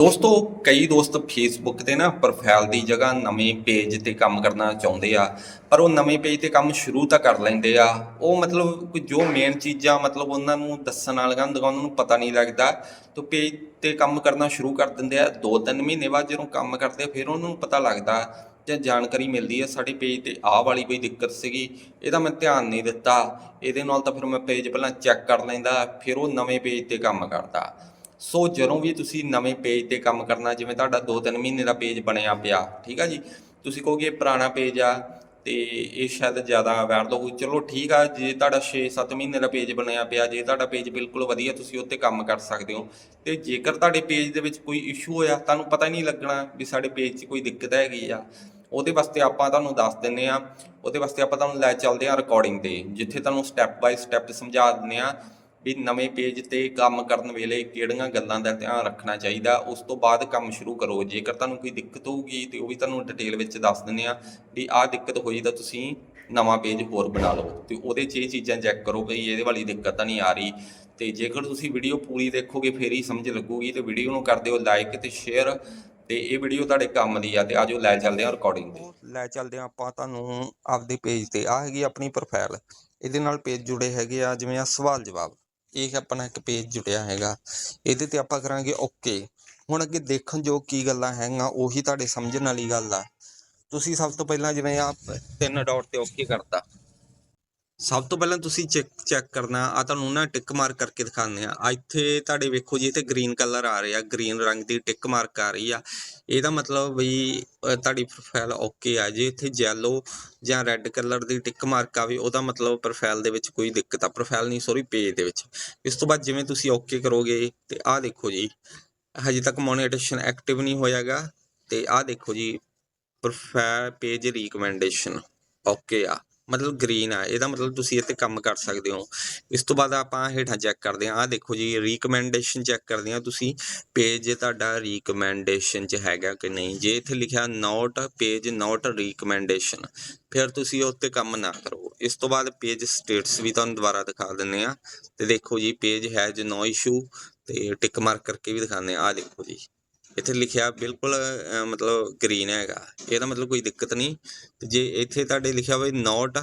ਦੋਸਤੋ ਕਈ ਦੋਸਤ ਫੇਸਬੁੱਕ ਤੇ ਨਾ ਪ੍ਰੋਫਾਈਲ ਦੀ ਜਗ੍ਹਾ ਨਵੇਂ ਪੇਜ ਤੇ ਕੰਮ ਕਰਨਾ ਚਾਹੁੰਦੇ ਆ ਪਰ ਉਹ ਨਵੇਂ ਪੇਜ ਤੇ ਕੰਮ ਸ਼ੁਰੂ ਤਾਂ ਕਰ ਲੈਂਦੇ ਆ। ਉਹ ਮਤਲਬ ਕੋਈ ਜੋ ਮੇਨ ਚੀਜ਼ਾਂ ਮਤਲਬ ਉਹਨਾਂ ਨੂੰ ਦੱਸਣ ਵਾਲੀਆਂ ਹੁੰਦੀਆਂ ਉਹਨਾਂ ਨੂੰ ਪਤਾ ਨਹੀਂ ਲੱਗਦਾ। ਤੇ ਪੇਜ ਤੇ ਕੰਮ ਕਰਨਾ ਸ਼ੁਰੂ ਕਰ ਦਿੰਦੇ ਆ ਦੋ ਤਿੰਨ ਮਹੀਨੇ ਬਾਅਦ ਜਦੋਂ ਕੰਮ ਕਰਦੇ ਆ, ਫਿਰ ਉਹਨਾਂ ਨੂੰ ਪਤਾ ਲੱਗਦਾ ਜਾਂ ਜਾਣਕਾਰੀ ਮਿਲਦੀ ਹੈ ਸਾਡੇ ਪੇਜ ਤੇ ਆਹ ਵਾਲੀ ਕੋਈ ਦਿੱਕਤ ਸੀਗੀ ਇਹਦਾ ਮੈਂ ਧਿਆਨ ਨਹੀਂ ਦਿੱਤਾ। ਇਹਦੇ ਨਾਲ ਤਾਂ ਫਿਰ ਮੈਂ ਪੇਜ ਪਹਿਲਾਂ ਚੈੱਕ ਕਰ ਲੈਂਦਾ ਫਿਰ ਉਹ ਨਵੇਂ ਪੇਜ ਤੇ ਕੰਮ ਕਰਦਾ। ਸੋ ਜਦੋਂ ਵੀ ਤੁਸੀਂ ਨਵੇਂ ਪੇਜ ਤੇ ਕੰਮ ਕਰਨਾ, ਜਿਵੇਂ ਤੁਹਾਡਾ 2-3 ਮਹੀਨੇ ਦਾ ਪੇਜ ਬਣਿਆ ਪਿਆ, ਠੀਕ ਆ ਜੀ? ਤੁਸੀਂ ਕਹੋਗੇ ਇਹ ਪੁਰਾਣਾ ਪੇਜ ਆ ਤੇ ਇਹ ਸ਼ਾਇਦ ਜ਼ਿਆਦਾ ਵਾਇਰਲ ਹੋਊ। ਚਲੋ ਠੀਕ ਆ, ਜੇ ਤੁਹਾਡਾ 6-7 ਮਹੀਨੇ ਦਾ ਪੇਜ ਬਣਿਆ ਪਿਆ, ਜੇ ਤੁਹਾਡਾ ਪੇਜ ਬਿਲਕੁਲ ਵਧੀਆ, ਤੁਸੀਂ ਉੱਤੇ ਕੰਮ ਕਰ ਸਕਦੇ ਹੋ। ਤੇ ਜੇਕਰ ਤੁਹਾਡੇ ਪੇਜ ਦੇ ਵਿੱਚ ਕੋਈ ਇਸ਼ੂ ਹੋਇਆ, ਤੁਹਾਨੂੰ ਪਤਾ ਹੀ ਨਹੀਂ ਲੱਗਣਾ ਵੀ ਸਾਡੇ ਪੇਜ 'ਚ ਕੋਈ ਦਿੱਕਤ ਹੈਗੀ ਆ। ਉਹਦੇ ਵਾਸਤੇ ਆਪਾਂ ਤੁਹਾਨੂੰ ਦੱਸ ਦਿੰਨੇ ਆ, ਉਹਦੇ ਵਾਸਤੇ ਆਪਾਂ ਤੁਹਾਨੂੰ ਲੈ ਚੱਲਦੇ ਆ ਰਿਕਾਰਡਿੰਗ ਤੇ, ਜਿੱਥੇ ਤੁਹਾਨੂੰ ਸਟੈਪ ਬਾਈ ਸਟੈਪ ਸਮਝਾ ਦਿੰਨੇ ਆ ਵੀ ਨਵੇਂ ਪੇਜ ਤੇ ਕੰਮ ਕਰਨ ਵੇਲੇ ਕਿਹੜੀਆਂ ਗੱਲਾਂ ਦਾ ਧਿਆਨ ਰੱਖਣਾ ਚਾਹੀਦਾ, ਉਸ ਤੋਂ ਬਾਅਦ ਕੰਮ ਸ਼ੁਰੂ ਕਰੋ। ਜੇਕਰ ਤੁਹਾਨੂੰ ਕੋਈ ਦਿੱਕਤ ਹੋਊਗੀ ਤੇ ਉਹ ਵੀ ਤੁਹਾਨੂੰ ਡਿਟੇਲ ਵਿੱਚ ਦੱਸ ਦਿੰਨੇ ਆ ਵੀ ਆਹ ਦਿੱਕਤ ਹੋਈ ਤਾਂ ਤੁਸੀਂ ਨਵਾਂ ਪੇਜ ਹੋਰ ਬਣਾ ਲਓ। ਤੇ ਉਹਦੇ 'ਚ ਇਹ ਚੀਜ਼ਾਂ ਚੈੱਕ ਕਰੋ ਕਿ ਇਹਦੇ ਵਾਲੀ ਦਿੱਕਤ ਤਾਂ ਨਹੀਂ ਆ ਰਹੀ। ਤੇ ਜੇਕਰ ਤੁਸੀਂ ਵੀਡੀਓ ਪੂਰੀ ਦੇਖੋਗੇ, ਫੇਰ ਹੀ ਸਮਝ ਲੱਗੂਗੀ ਤੇ ਵੀਡੀਓ ਨੂੰ ਕਰ ਦਿਓ ਲਾਈਕ ਤੇ ਸ਼ੇਅਰ ਤੇ ਇਹ ਵੀਡੀਓ ਤੁਹਾਡੇ ਕੰਮ ਦੀ ਆ ਤੇ ਆਜੋ ਲੈ ਚੱਲਦੇ ਆ ਰਿਕਾਰਡਿੰਗ ਤੇ। ਲੈ ਚੱਲਦੇ ਆ ਆਪਾਂ ਤੁਹਾਨੂੰ ਆਪਦੇ ਪੇਜ ਤੇ। ਆ ਹੈਗੀ ਆਪਣੀ ਪ੍ਰੋਫਾਈਲ ਇਹਦੇ ਨਾਲ ਪੇਜ ਜੁੜੇ ਹੈਗੇ ਆ, ਜਿਵੇਂ ਆ ਸਵਾਲ ਜਵਾਬ ਇਹ ਆਪਣਾ ਇੱਕ ਪੇਜ ਜੁੜਿਆ ਹੈਗਾ। ਇਹਦੇ ਤੇ ਆਪਾਂ ਕਰਾਂਗੇ ਓਕੇ ਹੁਣ ਅੱਗੇ ਦੇਖਣ ਜੋ ਕੀ ਗੱਲਾਂ ਹੈਗੀਆਂ, ਉਹੀ ਤੁਹਾਡੇ ਸਮਝਣ ਵਾਲੀ ਗੱਲ ਆ। ਤੁਸੀਂ ਸਭ ਤੋਂ ਪਹਿਲਾਂ ਜਿਵੇਂ ਆ ਤਿੰਨ ਡਾਟ ਤੇ ਓਕੇ ਕਰਤਾ। ਸਭ ਤੋਂ ਪਹਿਲਾਂ ਤੁਸੀਂ ਚੈੱਕ ਚੈੱਕ ਕਰਨਾ ਆ ਤੁਹਾਨੂੰ ਨਾ ਟਿਕ ਮਾਰਕ ਕਰਕੇ ਦਿਖਾਉਂਦੇ ਆ ਇੱਥੇ ਤੁਹਾਡੇ ਵੇਖੋ ਜੀ, ਇੱਥੇ ਗ੍ਰੀਨ ਕਲਰ ਆ ਰਿਹਾ ਗ੍ਰੀਨ ਰੰਗ ਦੀ ਟਿਕ ਮਾਰਕ ਆ ਰਹੀ ਆ। ਇਹਦਾ ਮਤਲਬ ਵੀ ਤੁਹਾਡੀ ਪ੍ਰੋਫਾਈਲ ਓਕੇ ਆ ਜੇ ਇੱਥੇ ਯੈਲੋ ਜਾਂ ਰੈੱਡ ਕਲਰ ਦੀ ਟਿਕ ਮਾਰਕ ਆਵੇ, ਉਹਦਾ ਮਤਲਬ ਪ੍ਰੋਫਾਈਲ ਦੇ ਵਿੱਚ ਕੋਈ ਦਿੱਕਤ ਆ। ਪ੍ਰੋਫਾਈਲ ਨਹੀਂ ਸੌਰੀ ਪੇਜ ਦੇ ਵਿੱਚ। ਇਸ ਤੋਂ ਬਾਅਦ ਜਿਵੇਂ ਤੁਸੀਂ ਓਕੇ ਕਰੋਗੇ, ਤੇ ਆਹ ਦੇਖੋ ਜੀ, ਹਜੇ ਤੱਕ ਮੋਨੇਟੇਸ਼ਨ ਐਕਟਿਵ ਨਹੀਂ ਹੋਇਆਗਾ, ਤੇ ਆਹ ਦੇਖੋ ਜੀ ਪ੍ਰੋਫਾਈਲ ਪੇਜ ਰੀਕਮੈਂਡੇਸ਼ਨ ਓਕੇ ਆ। ਮਤਲਬ ਗ੍ਰੀਨ ਆ, ਇਹਦਾ ਮਤਲਬ ਤੁਸੀਂ ਇੱਥੇ ਕੰਮ ਕਰ ਸਕਦੇ ਹੋ। ਇਸ ਤੋਂ ਬਾਅਦ ਆਪਾਂ ਹੇਠਾਂ ਚੈੱਕ ਕਰਦੇ ਹਾਂ। ਆਹ ਦੇਖੋ ਜੀ ਰੀਕਮੈਂਡੇਸ਼ਨ ਚੈੱਕ ਕਰਦੇ ਹਾਂ ਤੁਸੀਂ ਪੇਜ ਤੁਹਾਡਾ ਰੀਕਮੈਂਡੇਸ਼ਨ 'ਚ ਹੈਗਾ ਕਿ ਨਹੀਂ। ਜੇ ਇੱਥੇ ਲਿਖਿਆ ਨੋਟ ਪੇਜ ਨੋਟ ਰੀਕਮੈਂਡੇਸ਼ਨ ਫਿਰ ਤੁਸੀਂ ਉਸ ਕੰਮ ਨਾ ਕਰੋ। ਇਸ ਤੋਂ ਬਾਅਦ ਪੇਜ ਸਟੇਟਸ ਵੀ ਤੁਹਾਨੂੰ ਦੁਬਾਰਾ ਦਿਖਾ ਦਿੰਨੇ ਆ ਤੇ ਦੇਖੋ ਜੀ ਪੇਜ ਹੈਜ਼ ਨੋ ਇਸ਼ੂ ਤੇ ਟਿਕ ਮਾਰਕ ਕਰਕੇ ਵੀ ਦਿਖਾਉਂਦੇ ਆ ਆਹ ਦੇਖੋ ਜੀ। ਇੱਥੇ ਲਿਖਿਆ ਬਿਲਕੁਲ ਮਤਲਬ ਗ੍ਰੀਨ ਹੈਗਾ। ਇਹਦਾ ਮਤਲਬ ਕੋਈ ਦਿੱਕਤ ਨਹੀਂ। ਤੇ ਜੇ ਇੱਥੇ ਤੁਹਾਡੇ ਲਿਖਿਆ ਹੋਵੇ ਨੋਟ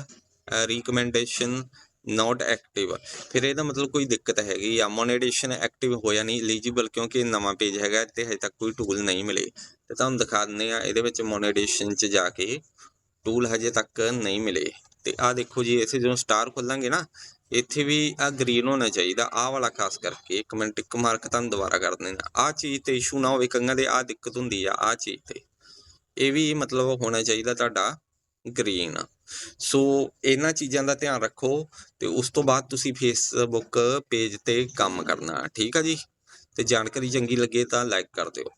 ਰੀਕਮੈਂਡੇਸ਼ਨ ਨੋਟ ਐਕਟਿਵ ਫਿਰ ਇਹਦਾ ਮਤਲਬ ਕੋਈ ਦਿੱਕਤ ਹੈਗੀ। ਆ ਮੋਨੇਟੇਸ਼ਨ ਐਕਟਿਵ ਹੋਇਆ ਨਹੀਂ ਐਲੀਜੀਬਲ ਕਿਉਂਕਿ ਨਵਾਂ ਪੇਜ ਹੈਗਾ ਤੇ ਹਜੇ ਤੱਕ ਕੋਈ ਟੂਲ ਨਹੀਂ ਮਿਲੇ। ਤੇ ਤੁਹਾਨੂੰ ਦਿਖਾ ਦਿੰਦੇ ਆ ਇਹਦੇ ਵਿੱਚ ਮੋਨੇਟੇਸ਼ਨ 'ਚ ਜਾ ਕੇ ਟੂਲ ਹਜੇ ਤੱਕ ਨਹੀਂ ਮਿਲੇ। ਤੇ ਆਹ ਦੇਖੋ ਜੀ, ਇੱਥੇ ਜਦੋਂ ਸਟਾਰ ਖੋਲਾਂਗੇ ਨਾ ਇੱਥੇ ਵੀ ਆ ਗ੍ਰੀਨ ਹੋਣਾ ਚਾਹੀਦਾ। ਆਹ ਵਾਲਾ ਖਾਸ ਕਰਕੇ ਇੱਕ ਮਿੰਟ ਟਿਕ ਮਾਰਕ ਤੁਹਾਨੂੰ ਦੁਬਾਰਾ ਕਰ ਦੇਣਾ ਆਹ ਚੀਜ਼ ਤੇ ਇਸ਼ੂ ਨਾ ਹੋਵੇ ਕੰਗਾਂ ਦੇ, ਆਹ ਦਿੱਕਤ ਹੁੰਦੀ ਆ ਆਹ ਚੀਜ਼ ਤੇ। ਇਹ ਵੀ ਮਤਲਬ ਹੋਣਾ ਚਾਹੀਦਾ ਤੁਹਾਡਾ ਗ੍ਰੀਨ ਸੋ ਇਹਨਾਂ ਚੀਜ਼ਾਂ ਦਾ ਧਿਆਨ ਰੱਖੋ ਤੇ ਉਸ ਤੋਂ ਬਾਅਦ ਤੁਸੀਂ ਫੇਸਬੁੱਕ ਪੇਜ ਤੇ ਕੰਮ ਕਰਨਾ। ਠੀਕ ਆ ਜੀ? ਤੇ ਜਾਣਕਾਰੀ ਚੰਗੀ ਲੱਗੇ ਤਾਂ ਲਾਈਕ ਕਰ ਦਿਓ।